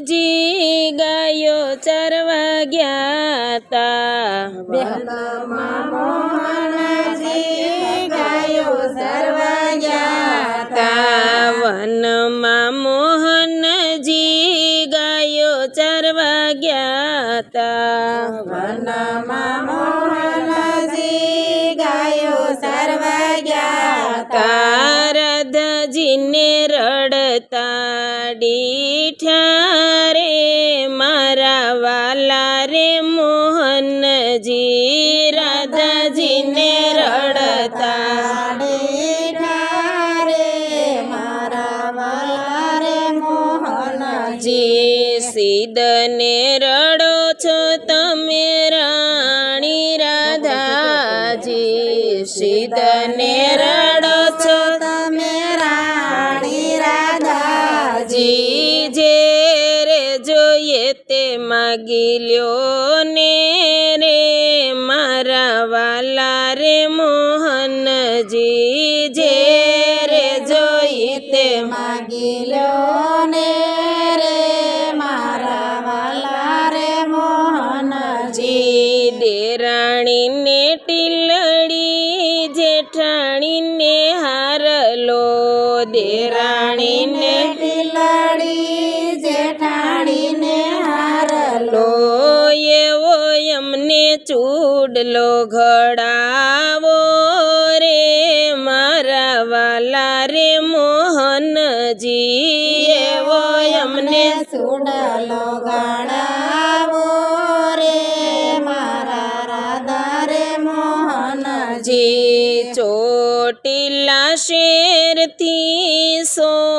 જી ગાયો ચરવા ગયા તા વનમાં મોહનજી ગાયો ચરવા ગયા તા વનમાં મોહનજી ગાયો ચરવા ગયા તા રડતા રે મારા વાલા રે મોહનજી રાધાજીને રડતા. રે મારા વાલા રે મોહનજી. સીદને લ્યો ને રે, મારા વાલા રે મોહનજી, જે રે જોઈ તે માગી લો ને રે, મારા વાલા રે મોહનજી. જી દેરાણીને ટીલડી, જેઠાણીને હારલો દેરાણીને ટીલડી. ચૂડલો ઘડાવો રે, મારા વાલા રે મોહનજી. એવો એમને ચૂડલો ઘડાવો રે, મારા રાધા રે મોહનજી. ચોટીલા શેરથી સોનું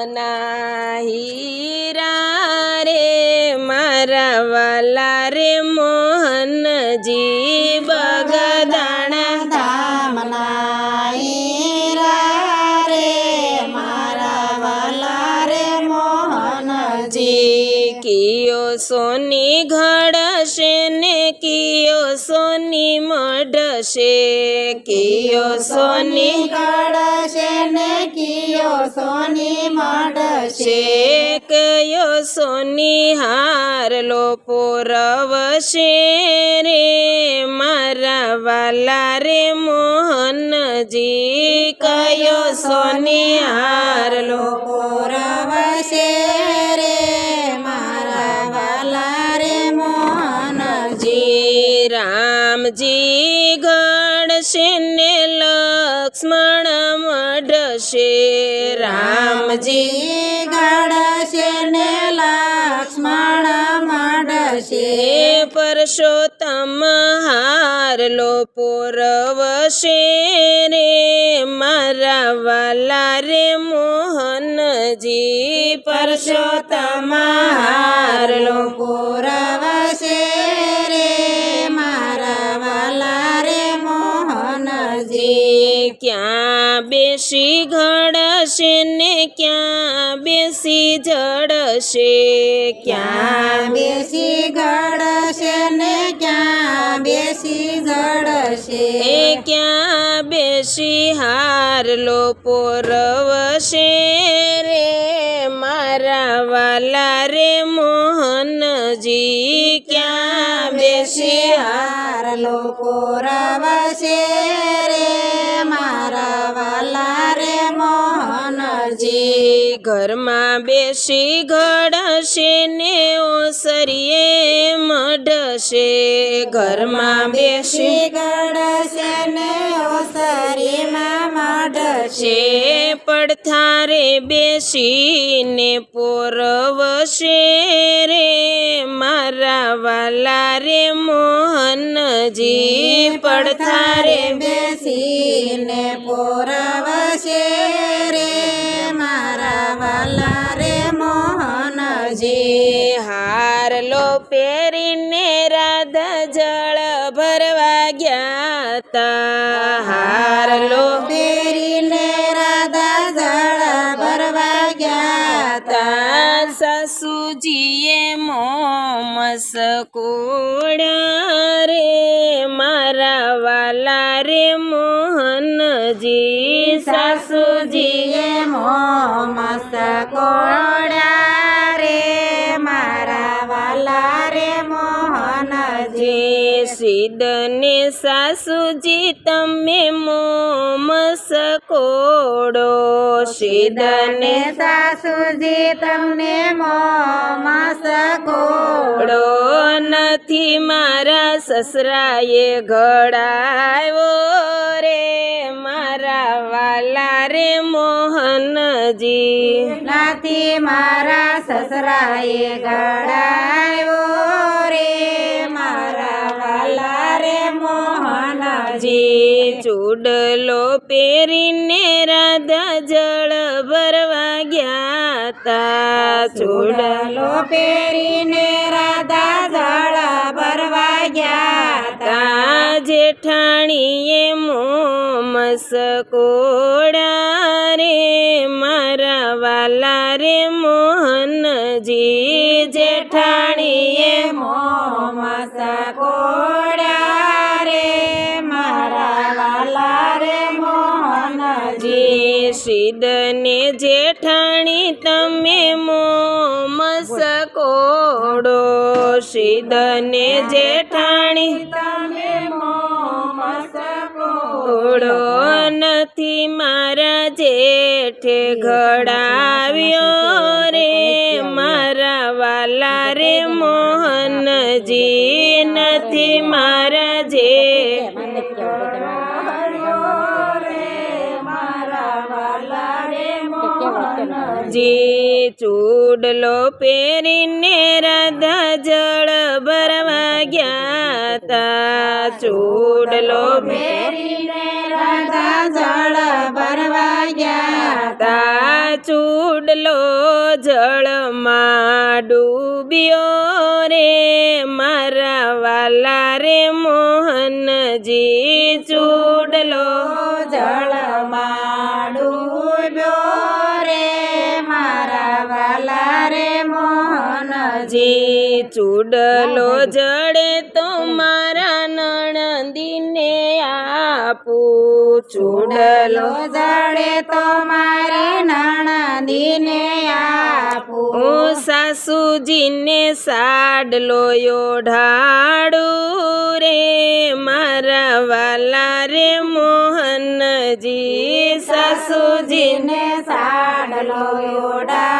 ધામના હીરા રે મારા વાલા રે મોહનજી. સોની ઘડશે ને કિયો સોની મઢશે, કિયો સોની ઘડશે ને કિયો સોની મળશે છે કયો સોની હારલો પોરવશે રે, મારા વાલા રે મોહનજી, કયો સોની હારલો પોરવશે રામજી ઘડશે ને લક્ષ્મણ મઢશે? રામજી જી ગળશે ને લક્ષ્મણ મઢશે? હે પરસોત્તમ હારલો પૂરવશે રે મારા વાલા રે મોહનજી. પરસોત્તમ હારલો પોરવશે ક્યાં બેસી ઘડશે ને ક્યાં બેસી જડશે ક્યાં ક્યાં બેસી ગળશે ને ક્યાં બેસી જળશે એ ક્યાં બેસી હારલો પોરવશે રે મારા વાલા રે મોહનજી ક્યાં બેસી હાર હારલો પોરવશે રે ઘરમાં બેસી ઘડશે ને ઓસરીએ મઢશે. ઘરમાં બેસી ઘડશે ને ઓસરીમાં મઢશે. પડથારે બેસીને પોરવશે રે મારા વાલા રે મોહનજી. પડથારે બેસીને પોરવશે પહેરીને રાધા જળ ભરવા ગયા તા. હારલો પહેરીને રાધા જળ ભરવા ગયા તા. સાસુજીએ મોમ મસકોડા રે મારા વાલા રે મોહનજી. સાસુજીએ મો મોમસ સિદ્ધને સાસુજી તમે મોમસ કોડો. સિદ્ધને ને સાસુજી તમને મોમસ કોડો. નથી મારા સસરાએ ઘડાયો રે. મારા વાલા રે મોહનજી. નાથી મારા સસરાએ ગળાયો રે. મારા વાલા રે મોહનજી. ચૂડલો પહેરીને રાધા જળ ભરવા ગયા તા. ચૂડલો પહેરીને રાધા જળ ભરવા ગયા જેઠાણીએ મોમસ કોડા રે, મારા વાલા રે મોહનજી. જેઠાણીએ મોમસ કોડ્યા રે, મારા વાલા રે મોહનજી. શિદને જેઠાણી, તમે મો કોડો સિદ્ધને જેઠાણી તમે ઘોડો નથી મારા જેઠે ઘડાવ્યો રે મારા વાલા રે મોહનજી નથી મારા જે જી ચૂડલો પહેરીને રાધા જળ ભરવા ગયા તા. ચૂડલો પહેરીને રાધા જળ ભરવા ગયા તા. ચૂડલો જળમાં ડૂબ્યો રે મારા વાલા રે મોહનજી. ચૂડલો જળમાં ડૂબ્યો જી ચૂડલો જડે તો મારા નણંદીને આપું ચૂડલો જડે તો મારી નણંદીને આપું. સાસુજીને સાડલો ઓઢાડું રે મારા વાલા રે મોહનજી. સાસુજીને સાડલો ઓડાડું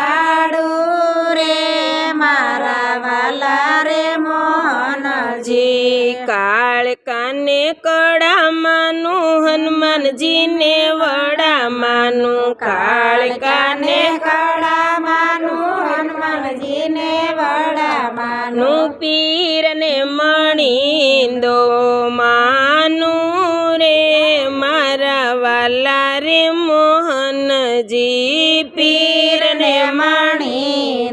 કાળ કાને કડામાંનું હનુમાનજીને વડામાંનું. કાળ કાને કડામાનું હનુમાનજીને વડામાનું. નું પીરને મણિંદો માનું રે. મારા વાલા રે મોહનજી, પીરને મણી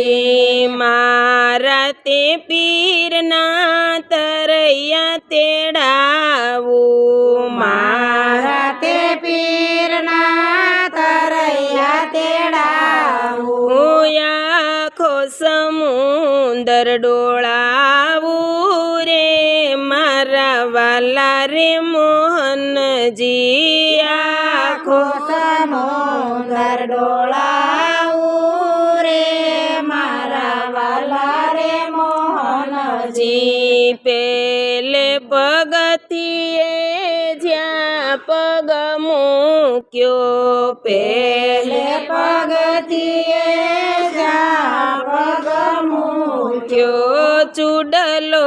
જી મારા તે પીરના તરૈયા તેડાવું. મારા તે પીરના તરૈયા તેડાવું. આખો સમુંદર ડોળાવું રે. મારા વાલા રે મોહનજી આખો સમુદર ડોળાવું પેલે પગથીએ જ્યાં પગ મૂક્યો. પેલે પગથીએ પગથિયે જા પગ મૂક્યો. ચૂડલો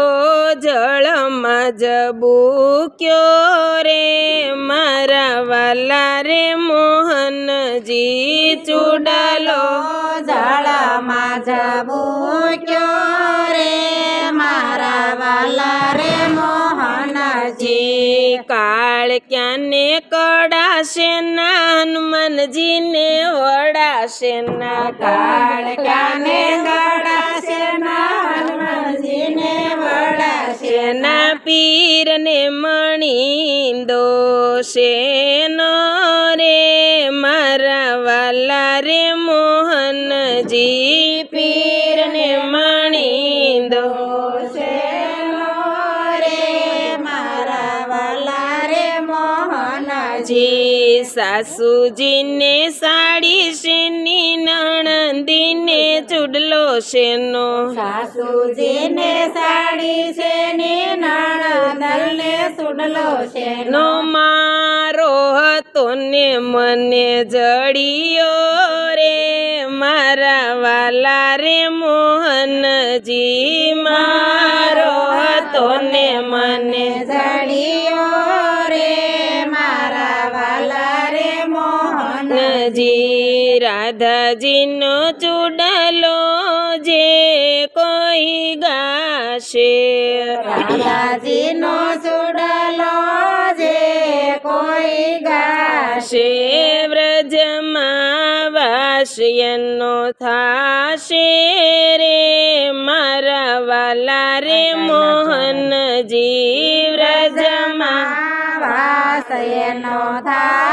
જળમાં જબૂક્યો રે. મારા વાલા રે મોહનજી, ચૂડલો જળમાં જબૂક્યો. વાલા રે મોહનજી, કાળ ક્યાંને કડાશે ના હનુમાનજીને વડાશે ના? કાળ કાને કડાશે ના હનુમાનજીને વડાશે ના? પીરને મણી દોશે નો રે મારા વાલા રે મોહનજી. સાસુજીને સાડી શેની નણંદીને ચૂડલો શેનો? સાસુજીને સાડી શેની ને ચૂડલો શેનો? મારો હતો ને મને જડિયો રે મારા વાલા રે મોહનજી. મારો હતો ને મને જડિયો મોહન જી રાધાજીનો ચૂડલો જે કોઈ ગાશે. રાધાજીનો ચૂડલો જે કોઈ ગાશે. વ્રજમાં વાસ્યનો થાશે રે મારા વાલા રે મોહનજી. વ્રજમાં વાસયનો થાશે